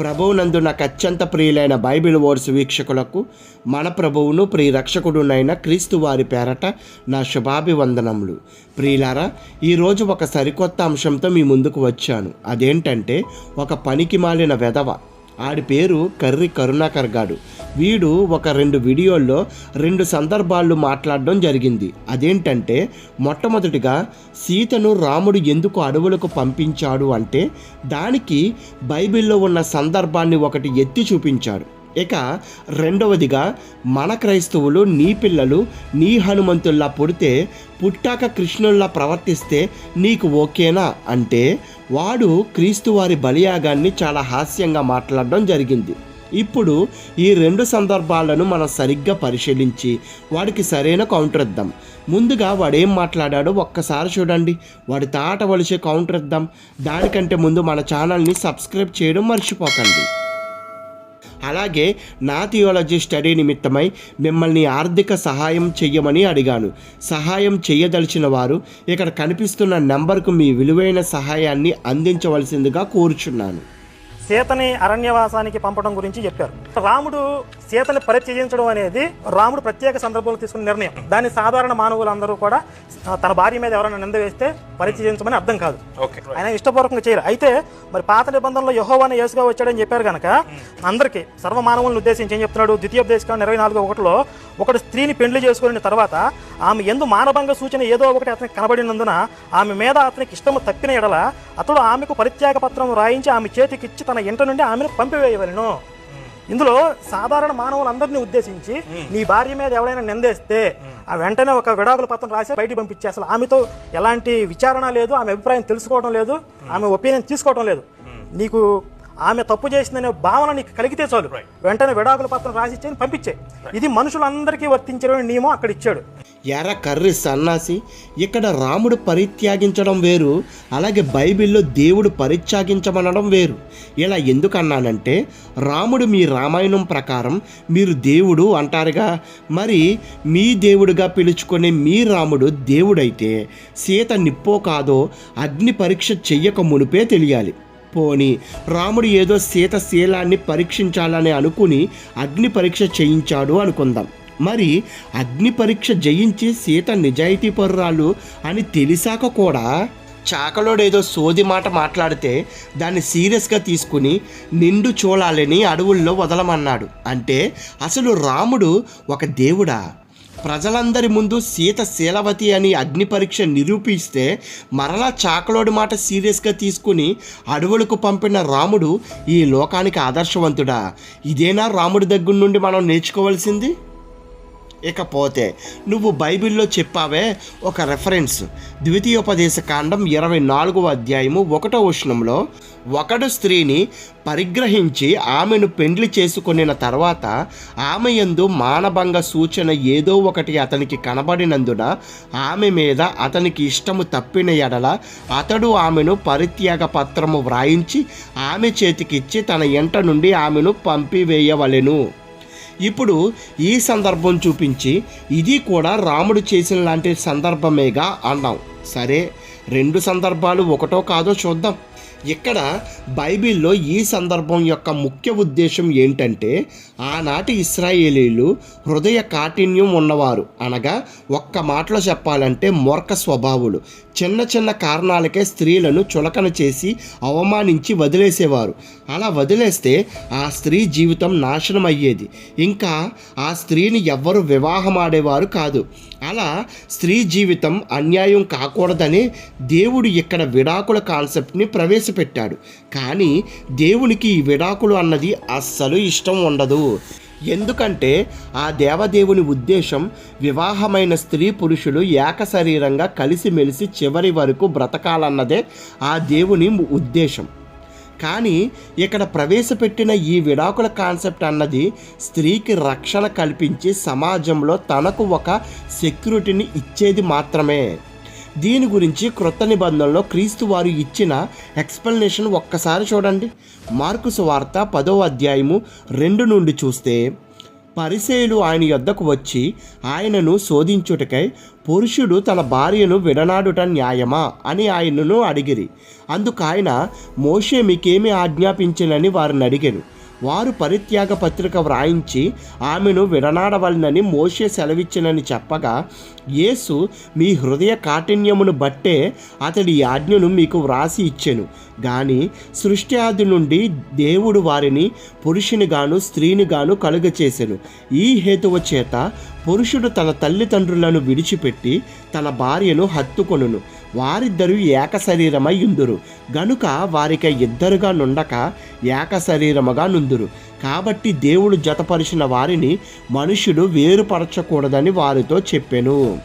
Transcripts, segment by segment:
ప్రభువునందు నాకు అత్యంత ప్రియులైన బైబిల్ వర్డ్స్ వీక్షకులకు మన ప్రభువును ప్రియరక్షకుడునైన క్రీస్తు వారి పేరట నా శుభాభివందనములు. ప్రియులారా ఈరోజు ఒక సరికొత్త అంశంతో మీ ముందుకు వచ్చాను. అదేంటంటే ఒక పనికి మాలిన వెధవ. ఆడి పేరు కర్రి కరుణాకర్ గాడు. వీడు ఒక రెండు వీడియోల్లో రెండు సందర్భాల్లో మాట్లాడడం జరిగింది. అదేంటంటే మొట్టమొదటిగా సీతను రాముడు ఎందుకు అడవులకు పంపించాడు అంటే దానికి బైబిల్లో ఉన్న సందర్భాన్ని ఒకటి ఎత్తి చూపించాడు. ఇక రెండవదిగా మన క్రైస్తవులు నీ పిల్లలు నీ హనుమంతుల్లా పుడితే పుట్టాక కృష్ణుల్లా ప్రవర్తిస్తే నీకు ఓకేనా? అంటే వాడు క్రీస్తు వారి బలియాగాన్ని చాలా హాస్యంగా మాట్లాడడం జరిగింది. ఇప్పుడు ఈ రెండు సందర్భాలను మనం సరిగ్గా పరిశీలించి వాడికి సరైన కౌంటర్ ఇద్దాం. ముందుగా వాడేం మాట్లాడాడో ఒక్కసారి చూడండి. వాడి తాట వలిసే కౌంటర్ ఇద్దాం. దానికంటే ముందు మన ఛానల్ని సబ్స్క్రైబ్ చేయడం మర్చిపోకండి. అలాగే నా థియాలజీ స్టడీ నిమిత్తమై మిమ్మల్ని ఆర్థిక సహాయం చెయ్యమని అడిగాను. సహాయం చేయదలిచిన వారు ఇక్కడ కనిపిస్తున్న నెంబర్కు మీ విలువైన సహాయాన్ని అందించవలసిందిగా కోరుచున్నాను. సీతని అరణ్యవాసానికి పంపడం గురించి చెప్పారు. రాముడు సీతని పరిత్యజించడం అనేది రాముడు ప్రత్యేక సందర్భంలో తీసుకున్న నిర్ణయం. దాన్ని సాధారణ మానవులందరూ కూడా తన భార్య మీద ఎవరైనా నింద వేస్తే పరిత్యజించమని అర్థం కాదు. ఆయన ఇష్టపూర్వకంగా చేయరు. అయితే మరి పాత నిబంధనలో యహోవాని యేసుగా వచ్చాడని చెప్పారు కనుక అందరికీ సర్వ మానవులను ఉద్దేశించి ఏం చెప్తున్నాడు? ద్వితీయోపదేశం ఇరవై నాలుగు ఒకటిలో ఒకడు స్త్రీని పెండ్లి చేసుకున్న తర్వాత ఆమె ఎందు మానభంగ సూచన ఏదో ఒకటి అతనికి కనబడినందున ఆమె మీద అతనికి ఇష్టము తప్పిన ఎడల అతడు ఆమెకు పరిత్యాగ పత్రం రాయించి ఆమె చేతికిచ్చి తన ఇంట నుండి ఆమెను పంపివేయవలను. ఇందులో సాధారణ మానవులందరినీ ఉద్దేశించి నీ భార్య మీద ఎవడైనా నిందేస్తే ఆ వెంటనే ఒక విడాకుల పత్రం రాసి బయటికి పంపించే అసలు ఆమెతో ఎలాంటి విచారణ లేదు ఆమె అభిప్రాయం తెలుసుకోవడం లేదు ఆమె ఒపీనియన్ తీసుకోవడం లేదు. నీకు ఆమె తప్పు చేసిందనే భావన నీకు కలిగితే చాలు. వెంటనే విడాకుల పత్రం రాసి ఇచ్చేది పంపించే. ఇది మనుషులందరికీ వర్తించే నియమం అక్కడ ఇచ్చాడు. ఎర్ర కర్రి సన్నాసి ఇక్కడ రాముడు పరిత్యాగించడం వేరు అలాగే బైబిల్లో దేవుడు పరిత్యాగించమనడం వేరు. ఇలా ఎందుకన్నానంటే రాముడు మీ రామాయణం ప్రకారం మీరు దేవుడు అంటారుగా మరి మీ దేవుడుగా పిలుచుకునే మీ రాముడు దేవుడైతే సీత నిప్పో కాదో అగ్ని పరీక్ష చెయ్యక మునిపే తెలియాలి. పోని రాముడు ఏదో సీత శీలాన్ని పరీక్షించాలని అనుకుని అగ్ని పరీక్ష చేయించాడు అనుకుందాం. మరి అగ్ని పరీక్ష జయించి సీత నిజాయితీ పరురాలు అని తెలిసాక కూడా చాకలోడేదో సోది మాట మాట్లాడితే దాన్ని సీరియస్గా తీసుకుని నిండు చూడాలని అడవుల్లో వదలమన్నాడు. అంటే అసలు రాముడు ఒక దేవుడా? ప్రజలందరి ముందు సీత శీలవతి అని అగ్ని పరీక్ష నిరూపిస్తే మరలా చాకలోడి మాట సీరియస్గా తీసుకుని అడవులకు పంపిన రాముడు ఈ లోకానికి ఆదర్శవంతుడా? ఇదేనా రాముడి దగ్గర నుండి మనం నేర్చుకోవాల్సింది? ఇకపోతే నువ్వు బైబిల్లో చెప్పావే ఒక రెఫరెన్స్ ద్వితీయోపదేశ కాండం ఇరవై నాలుగవ అధ్యాయము ఒకటో ఉష్ణంలో ఒకడు స్త్రీని పరిగ్రహించి ఆమెను పెండ్లి చేసుకొనిన తర్వాత ఆమె యందు మానభంగ సూచన ఏదో ఒకటి అతనికి కనబడినందున ఆమె మీద అతనికి ఇష్టము తప్పిన ఎడల అతడు ఆమెను పరిత్యాగ పత్రము వ్రాయించి ఆమె చేతికిచ్చి తన ఎంట నుండి ఆమెను పంపివేయవలెను. ఇప్పుడు ఈ సందర్భం చూపించి ఇది కూడా రాముడు చేసిన లాంటి సందర్భమేగా అన్నాం. సరే రెండు సందర్భాలు ఒకటో కాదో చూద్దాం. ఇక్కడ బైబిల్లో ఈ సందర్భం యొక్క ముఖ్య ఉద్దేశం ఏంటంటే ఆనాటి ఇస్రాయేలీలు హృదయ కాఠిన్యం ఉన్నవారు. అనగా ఒక్క మాటలో చెప్పాలంటే మూర్ఖ స్వభావులు. చిన్న చిన్న కారణాలకే స్త్రీలను చులకన చేసి అవమానించి వదిలేసేవారు. అలా వదిలేస్తే ఆ స్త్రీ జీవితం నాశనం అయ్యేది. ఇంకా ఆ స్త్రీని ఎవ్వరు వివాహమాడేవారు కాదు. అలా స్త్రీ జీవితం అన్యాయం కాకూడదని దేవుడు ఇక్కడ విడాకుల కాన్సెప్ట్ని ప్రవేశపెట్టాడు కానీ దేవునికి ఈ విడాకులు అన్నది అస్సలు ఇష్టం ఉండదు. ఎందుకంటే ఆ దేవదేవుని ఉద్దేశం వివాహమైన స్త్రీ పురుషులు ఏకశరీరంగా కలిసిమెలిసి చివరి వరకు బ్రతకాలన్నదే ఆ దేవుని ఉద్దేశం. కానీ ఇక్కడ ప్రవేశపెట్టిన ఈ విడాకుల కాన్సెప్ట్ అన్నది స్త్రీకి రక్షణ కల్పించి సమాజంలో తనకు ఒక సెక్యూరిటీని ఇచ్చేది మాత్రమే. దీని గురించి క్రొత్త నిబంధనలో క్రీస్తు వారు ఇచ్చిన ఎక్స్ప్లెనేషన్ ఒక్కసారి చూడండి. మార్కు వార్త పదో అధ్యాయము రెండు నుండి చూస్తే పరిసేయులు ఆయన యొద్దకు వచ్చి ఆయనను శోధించుటకై పురుషుడు తన భార్యను విడనాడుట న్యాయమా అని ఆయనను అడిగిరి. అందుకు ఆయన మోషే మీకేమి ఆజ్ఞాపించినని వారిని అడిగారు వారు పరిత్యాగ పత్రిక వ్రాయించి ఆమెను విడనాడవలనని మోషే సెలవిచ్చినని చెప్పగా యేసు మీ హృదయ కాఠిన్యమును బట్టే అతడి ఆజ్ఞను మీకు వ్రాసి ఇచ్చెను. గాని సృష్టి ఆది నుండి దేవుడు వారిని పురుషుని గాను స్త్రీని కలుగచేసెను. ఈ హేతువు చేత పురుషుడు తన తల్లిదండ్రులను విడిచిపెట్టి తన భార్యను హత్తుకొనును. వారిద్దరూ ఏక శరీరమై ఉందురు. గనుక వారిక ఇద్దరుగా నుండక ఏక శరీరముగా నుందురు. కాబట్టి దేవుడు జతపరిచిన వారిని మనుషుడు వేరుపరచకూడదని వారితో చెప్పెను.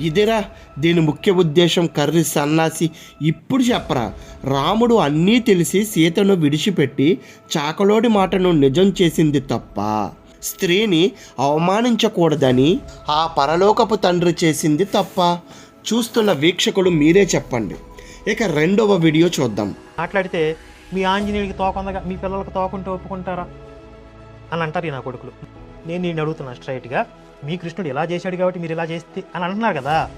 ఇదిరా దీని ముఖ్య ఉద్దేశం కర్రి సన్నాసి. ఇప్పుడు చెప్పరా రాముడు అన్నీ తెలిసి సీతను విడిచిపెట్టి చాకలోడి మాటను నిజం చేసింది తప్ప. స్త్రీని అవమానించకూడదని ఆ పరలోకపు తండ్రి చేసింది తప్ప చూస్తున్న వీక్షకుడు మీరే చెప్పండి. ఇక రెండవ వీడియో చూద్దాం. మాట్లాడితే మీ ఆంజనేయుడికి తోకొందగా మీ పిల్లలకు తోకుంటే ఒప్పుకుంటారా? అని అంటారు ఈ నా కొడుకులు. నేను నేను అడుగుతున్నా స్ట్రైట్గా మీ కృష్ణుడు ఇలా చేశాడు కాబట్టి మీరు ఇలా చేస్తే అని అంటున్నారు కదా.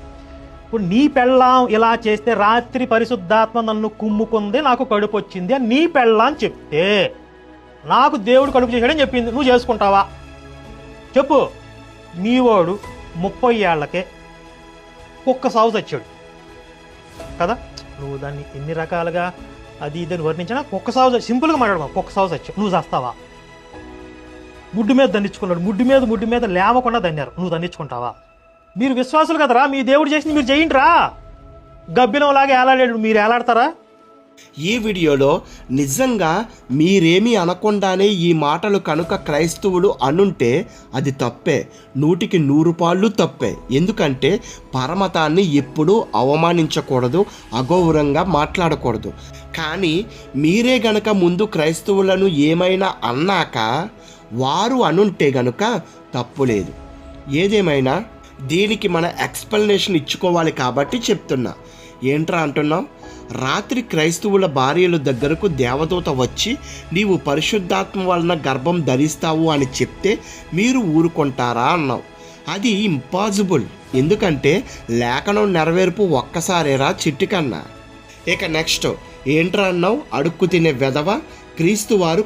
ఇప్పుడు నీ పెళ్ళాం ఇలా చేస్తే రాత్రి పరిశుద్ధాత్మ నన్ను కుమ్ముకుంది నాకు కడుపు వచ్చింది అని నీ పెళ్ళాం చెప్తే నాకు దేవుడు కడుపు చేశాడని చెప్పింది. నువ్వు చేసుకుంటావా? చెప్పు. మీవాడు ముప్పై ఏళ్ళకే కుక్క సాగు చచ్చాడు కదా? నువ్వు దాన్ని ఎన్ని రకాలుగా అది ఇదని వర్ణించినా కుక్క సాగు సింపుల్గా మాట్లాడమా? కుక్క సాగు చచ్చావు నువ్వు చేస్తావా? ముడ్డు మీద దండించుకున్నాడు. ముడ్డు మీద ముడ్డు మీద లేవకుండా దన్నారు నువ్వు దండించుకుంటావా? మీరు విశ్వాసులు కదరా? మీ దేవుడు చేసింది మీరు చేయండి రా గబ్బినంలాగా ఏలాడాడు. మీరు ఏలాడతారా? ఈ వీడియోలో నిజంగా మీరేమీ అనకుండానే ఈ మాటలు కనుక క్రైస్తవులు అనుంటే అది తప్పే. నూటికి నూరు పాళ్ళు తప్పే. ఎందుకంటే పరమతాన్ని ఎప్పుడూ అవమానించకూడదు అగౌరవంగా మాట్లాడకూడదు. కానీ మీరే గనక ముందు క్రైస్తవులను ఏమైనా అన్నాక వారు అనుంటే గనుక తప్పు లేదు. ఏదేమైనా దీనికి మన ఎక్స్ప్లెనేషన్ ఇచ్చుకోవాలి కాబట్టి చెప్తున్నా. ఏంట్రా అంటున్నాం? రాత్రి క్రైస్తవుల భార్యల దగ్గరకు దేవదూత వచ్చి నీవు పరిశుద్ధాత్మ వలన గర్భం ధరిస్తావు అని చెప్తే మీరు ఊరుకుంటారా? అన్నావు. అది ఇంపాసిబుల్. ఎందుకంటే లేఖనం నెరవేర్పు ఒక్కసారేరా చిట్టుకన్నా. ఇక నెక్స్ట్. ఏంట్రా అన్నావు? అడుక్కు తినే వెధవ? క్రీస్తు వారు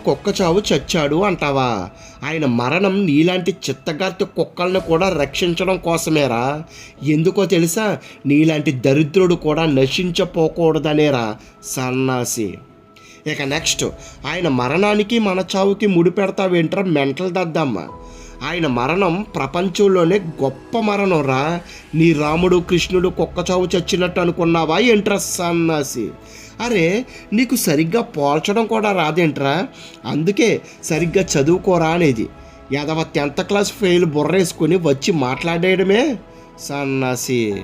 చచ్చాడు అంటావా? ఆయన మరణం నీలాంటి చిత్తగార్తె కుక్కలను కూడా రక్షించడం కోసమేరా? ఎందుకో తెలుసా? నీలాంటి దరిద్రుడు కూడా నశించపోకూడదనేరా సన్నాసి. ఇక నెక్స్ట్ ఆయన మరణానికి మన చావుకి ముడిపెడతావేంట్రా మెంటల్ దద్దమ్మ? ఆయన మరణం ప్రపంచంలోనే గొప్ప మరణం రా. నీ రాముడు కృష్ణుడు కుక్కచావు చచ్చినట్టు అనుకున్నావా ఏంట్రా సన్నాసి? అరే నీకు సరిగ్గా పోల్చడం కూడా రాదేంట్రా? అందుకే సరిగ్గా చదువుకోరా అనేది. యాదవ టెన్త్ క్లాస్ ఫెయిల్ బుర్రేసుకుని వచ్చి మాట్లాడేయడమే సన్నాసి.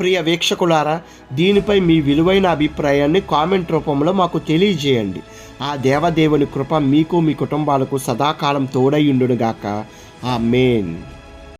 ప్రియ వీక్షకులారా దీనిపై మీ విలువైన అభిప్రాయాన్ని కామెంట్ రూపంలో మాకు తెలియజేయండి. ఆ దేవదేవుని కృప మీకు మీ కుటుంబాలకు సదాకాలం తోడై ఉండునుగాక. ఆ మెయిన్